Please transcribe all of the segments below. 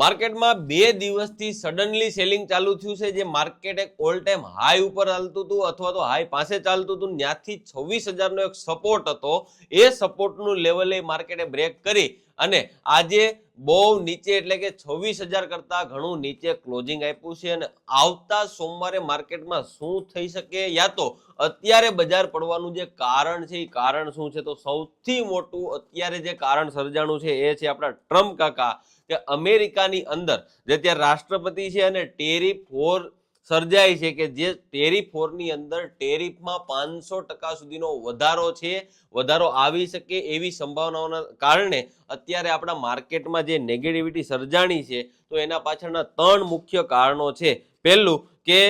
માર્કેટમાં બે દિવસથી સડનલી સેલિંગ ચાલુ થયું છે, જે માર્કેટ એક ઓલ ટાઈમ હાઈ ઉપર ચાલતું હતું અથવા તો હાઈ પાસે ચાલતું હતું, ત્યાંથી છવ્વીસ હજારનો એક સપોર્ટ હતો. એ સપોર્ટનું લેવલે માર્કેટે બ્રેક કરી અને આજે બહુ નીચે એટલે કે છવ્વીસ હજાર કરતાં ઘણું નીચે ક્લોઝિંગ આપ્યું છે અને આવતા સોમવારે માર્કેટમાં શું થઈ શકે યા તો અત્યારે બજાર પડવાનું જે કારણ છે, એ કારણ શું છે? તો સૌથી મોટું અત્યારે જે કારણ સર્જાણું છે એ છે આપણા ટ્રમ્પ કાકા. કે અમેરિકાની અંદર જે ત્યાં રાષ્ટ્રપતિ છે અને ટેરિફ ફોર સર્જાય છે કે જે ટેરિફ ફોરની અંદર ટેરિફમાં પાંચસો ટકા સુધીનો વધારો છે, વધારો આવી શકે એવી સંભાવનાઓના કારણે અત્યારે આપણા માર્કેટમાં જે નેગેટિવિટી સર્જાણી છે, તો એના પાછળના ત્રણ મુખ્ય કારણો છે. પહેલું કે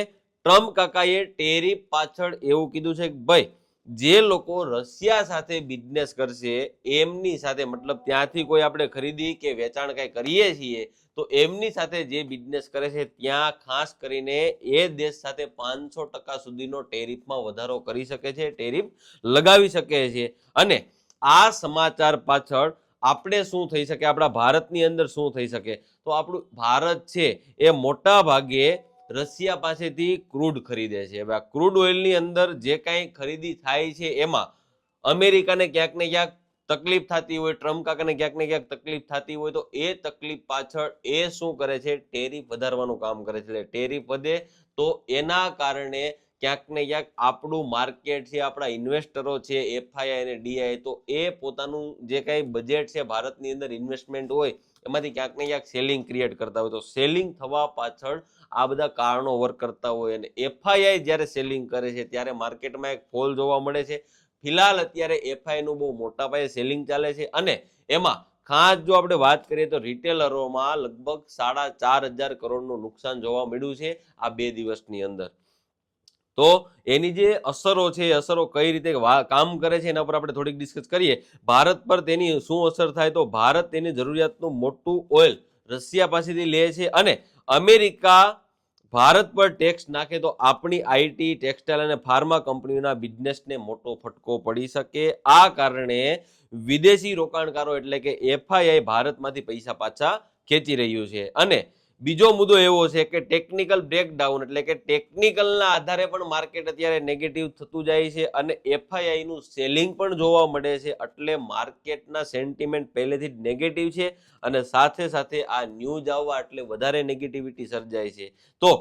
ટ્રમ્પ કાકાએ ટેરિફ પાછળ એવું કીધું છે કે ભાઈ જે લોકો રશિયા સાથે બિઝનેસ કરશે, એમની સાથે મતલબ ત્યાંથી કોઈ આપણે ખરીદી કે વેચાણ કાંઈ કરીએ છીએ, તો એમની સાથે જે બિઝનેસ કરે છે, ત્યાં ખાસ કરીને એ દેશ સાથે પાંચસો ટકા સુધીનો ટેરિફમાં વધારો કરી શકે છે, ટેરિફ લગાવી શકે છે. અને આ સમાચાર પાછળ આપણે શું થઈ શકે? આપણા ભારતની અંદર શું થઈ શકે? તો આપણું ભારત છે એ મોટા ભાગે રશિયા પાસેથી ક્રૂડ ખરીદે છે. હવે આ ક્રૂડ ઓઇલની અંદર જે કાંઈ ખરીદી થાય છે એમાં અમેરિકાને ક્યાંક ને ક્યાંક તકલીફ થતી હોય, ટ્રમ્પ કાકાને ક્યાંક ને ક્યાંક તકલીફ થતી હોય, તો એ તકલીફ પાછળ એ શું કરે છે? ટેરિફ વધારવાનું કામ કરે છે. એટલે ટેરિફ વધે તો એના કારણે ક્યાંક ને ક્યાંક આપણું માર્કેટ છે, આપણા ઇન્વેસ્ટરો છે, એફઆઈઆઈ અને ડીઆઈ, તો એ પોતાનું જે કાંઈ બજેટ છે, ભારતની અંદર ઇન્વેસ્ટમેન્ટ હોય, એમાંથી ક્યાંક ને ક્યાંક સેલિંગ ક્રિએટ કરતા હોય. તો સેલિંગ થવા પાછળ આ બધા કારણો વર્ક કરતા હોય અને એફઆઈઆઈ જ્યારે સેલિંગ કરે છે, ત્યારે માર્કેટમાં એક ફોલ જોવા મળે છે. ફિલહાલ અત્યારે એફઆઈનું બહુ મોટા પાયે સેલિંગ ચાલે છે અને એમાં ખાસ જો આપણે વાત કરીએ તો રિટેલરોમાં લગભગ સાડા ચાર હજાર કરોડનું નુકસાન જોવા મળ્યું છે આ બે દિવસની અંદર. તો એની જે અસરો છે, એ અસરો કઈ રીતે કામ કરે છે, એના પર આપણે થોડીક ડિસ્કસ કરીએ. ભારત પર તેની શું અસર થાય તો ભારત તેની જરૂરિયાતનું મોટું ઓઇલ રશિયા પાસેથી લે છે અને અમેરિકા ભારત પર ટેક્સ નાખે તો આપણી આઈટી ટેક્સટાઇલ અને ફાર્મા કંપનીઓના બિઝનેસને મોટો ફટકો પડી શકે. આ કારણે વિદેશી રોકાણકારો એટલે કે એફઆઈઆઈ ભારતમાંથી પૈસા પાછા ખેંચી રહ્યું છે. અને બીજો મુદ્દો એવો છે કે ટેકનિકલ બ્રેકડાઉન એટલે કે ટેકનિકલના આધારે પણ માર્કેટ અત્યારે નેગેટિવ થતું જાય છે અને એફઆઈઆઈનું સેલિંગ પણ જોવા મળે છે એટલે માર્કેટના સેન્ટિમેન્ટ પહેલેથી જ નેગેટિવ છે અને સાથે સાથે આ ન્યૂઝ આવવા એટલે વધારે નેગેટિવિટી સર્જાય છે. તો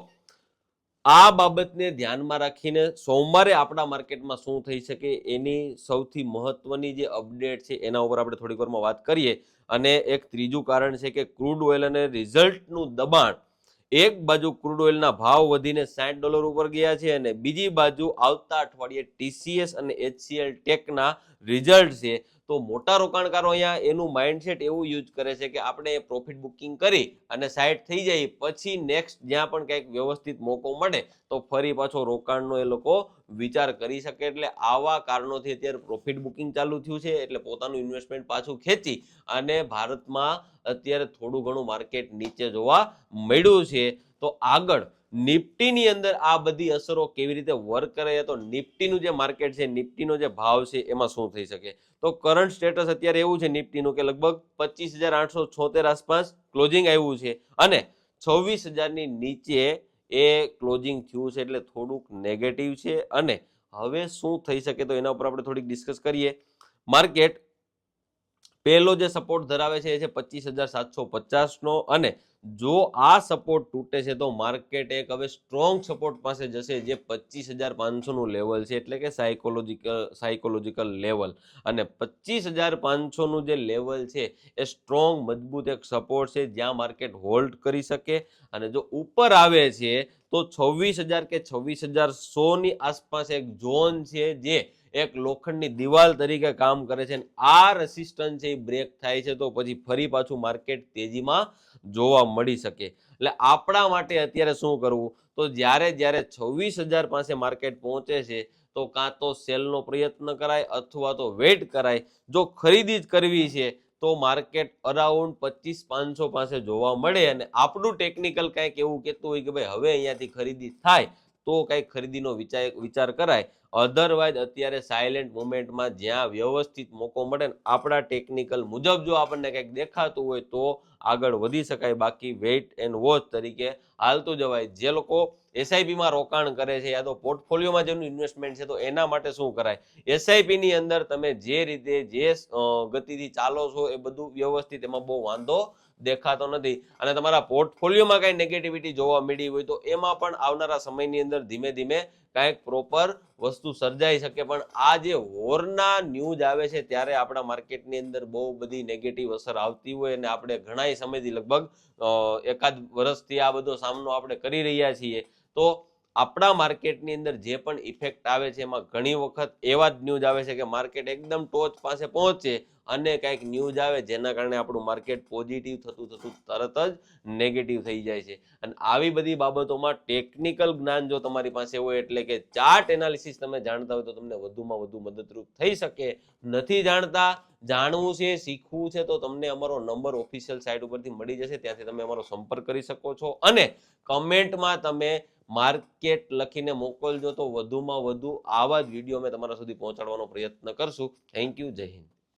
આ બાબતને ધ્યાનમાં રાખીને સોમવારે આપણા માર્કેટમાં શું થઈ શકે એની સૌથી મહત્વની જે અપડેટ છે એના ઉપર આપણે થોડીક વારમાં વાત કરીએ. અને એક ત્રીજું કારણ છે કે ક્રૂડ ઓઇલ અને રિઝલ્ટનું દબાણ એક બાજુ ક્રૂડ ઓઇલના ભાવ વધીને સાઠ ડોલર ઉપર ગયા છે અને બીજી બાજુ આવતા અઠવાડિયે ટીસીએસ અને એચસીએલ ટેકના રિઝલ્ટ છે તો મોટા રોકાણકારો અહીંયા એનું માઇન્ડસેટ એવું યુઝ કરે છે કે આપણે પ્રોફિટ બુકિંગ કરી અને સાઇટ થઈ જાય, પછી નેક્સ્ટ જ્યાં પણ કંઈક વ્યવસ્થિત મોકો મળે, તો ફરી પાછો રોકાણનો એ લોકો વિચાર કરી શકે. એટલે આવા કારણોથી અત્યારે પ્રોફિટ બુકિંગ ચાલુ થયું છે, એટલે પોતાનું ઇન્વેસ્ટમેન્ટ પાછું ખેંચી અને ભારતમાં અત્યારે થોડું ઘણું માર્કેટ નીચે જોવા મળ્યું છે. તો આગળ નિફ્ટીની અંદર આ બધી અસરો કેવી રીતે વર્ક કરે છે? તો નિફ્ટીનું જે માર્કેટ છે, નિફ્ટીનો જે ભાવ છે, એમાં શું થઈ શકે? તો કરંટ સ્ટેટસ અત્યારે એવું છે નિફ્ટીનું કે લગભગ પચીસ હજાર આઠસો છોતેર આસપાસ ક્લોઝિંગ આવ્યું છે અને છવ્વીસ હજારની નીચે એ ક્લોઝિંગ થયું છે એટલે થોડુંક નેગેટિવ છે. અને હવે શું થઈ શકે તો એના ઉપર આપણે થોડીક ડિસ્કસ કરીએ. માર્કેટ પહેલો જે સપોર્ટ ધરાવે છે એ છે પચીસ હજાર સાતસો પચાસનો અને જો આ સપોર્ટ તૂટે છે તો માર્કેટ એક હવે સ્ટ્રોંગ સપોર્ટ પાસે જશે જે પચીસ હજાર પાંચસોનું લેવલ છે, એટલે કે સાયકોલોજીકલ સાયકોલોજીકલ લેવલ અને પચીસ હજાર પાંચસોનું જે લેવલ છે એ સ્ટ્રોંગ મજબૂત એક સપોર્ટ છે, જ્યાં માર્કેટ હોલ્ડ કરી શકે. અને જો ઉપર આવે છે તો છવ્વીસ હજાર કે છવ્વીસ હજાર સોની આસપાસ એક ઝોન છે જે એક લોખંડની દિવાલ તરીકે કામ કરે છે આ રેસિસ્ટન્સ એ બ્રેક થાય છે તો પછી ફરી પાછું માર્કેટ તેજીમાં જોવા મળી શકે. એટલે આપણા માટે અત્યારે શું કરવું? તો જ્યારે જ્યારે છવ્વીસ હજાર પાસે માર્કેટ પહોંચે છે, તો કાં તો સેલનો પ્રયત્ન કરાય અથવા તો વેટ કરાય. જો ખરીદી જ કરવી છે, તો માર્કેટ અરાઉન્ડ પચીસ પાંચસો પાસે જોવા મળે અને આપણું ટેકનિકલ કાંઈક એવું કહેતું હોય કે ભાઈ હવે અહીંયાથી ખરીદી થાય, તો કંઈક ખરીદીનો વિચાર વિચાર કરાય. અધરવાઇઝ અત્યારે સાયલેન્ટ મુમેન્ટમાં જ્યાં વ્યવસ્થિત મોકો મળે ને આપણા ટેકનિકલ મુજબ જો આપણને કંઈક દેખાતું હોય તો આગળ વધી શકાય. બાકી વેઇટ એન્ડ વોચ તરીકે હાલતું જવાય. જે લોકો એસઆઈપીમાં રોકાણ કરે છે યા તો પોર્ટફોલિયોમાં જેનું ઇન્વેસ્ટમેન્ટ છે તો એના માટે શું કરાય? એસઆઈપીની અંદર તમે જે રીતે જે ગતિથી ચાલો છો એ બધું વ્યવસ્થિત એમાં બહુ વાંધો દેખાતો નથી. અને તમારા પોર્ટફોલિયોમાં કાંઈ નેગેટિવિટી જોવા મળી હોય તો એમાં પણ આવનારા સમયની અંદર ધીમે ધીમે કાંઈક પ્રોપર વસ્તુ સર્જાઈ શકે. પણ આ જે વોરના ન્યૂઝ આવે છે ત્યારે આપણા માર્કેટની અંદર બહુ બધી નેગેટિવ અસર આવતી હોય અને આપણે ઘણા સમયથી લગભગ એકાદ વર્ષથી આ બધો સામનો આપણે કરી રહ્યા છીએ. તો આપણા માર્કેટની અંદર જે પણ ઇફેક્ટ આવે છે એમાં ઘણી વખત એવા જ ન્યૂઝ આવે છે કે માર્કેટ એકદમ ટોચ પાસે પહોંચે અને કંઈક ન્યૂઝ આવે જેના કારણે આપણું માર્કેટ પોઝિટિવ થતું થતું તરત જ નેગેટિવ થઈ જાય છે. અને આવી બધી બાબતોમાં ટેકનિકલ જ્ઞાન જો તમારી પાસે હોય એટલે કે ચાર્ટ એનાલિસિસ તમે જાણતા હોય તો તમને વધુમાં વધુ મદદરૂપ થઈ શકે. નથી જાણતા, જાણવું છે, શીખવું છે તો તમને અમારો નંબર ઓફિશિયલ સાઇટ ઉપરથી મળી જશે. ત્યાંથી તમે અમારો સંપર્ક કરી શકો છો. અને કમેન્ટમાં તમે માર્કેટ લખીને મોકલજો તો વધુમાં વધુ આવા જ વીડિયો અમે તમારા સુધી પહોંચાડવાનો પ્રયત્ન કરશું. થેન્ક યુ જય હિન્દ.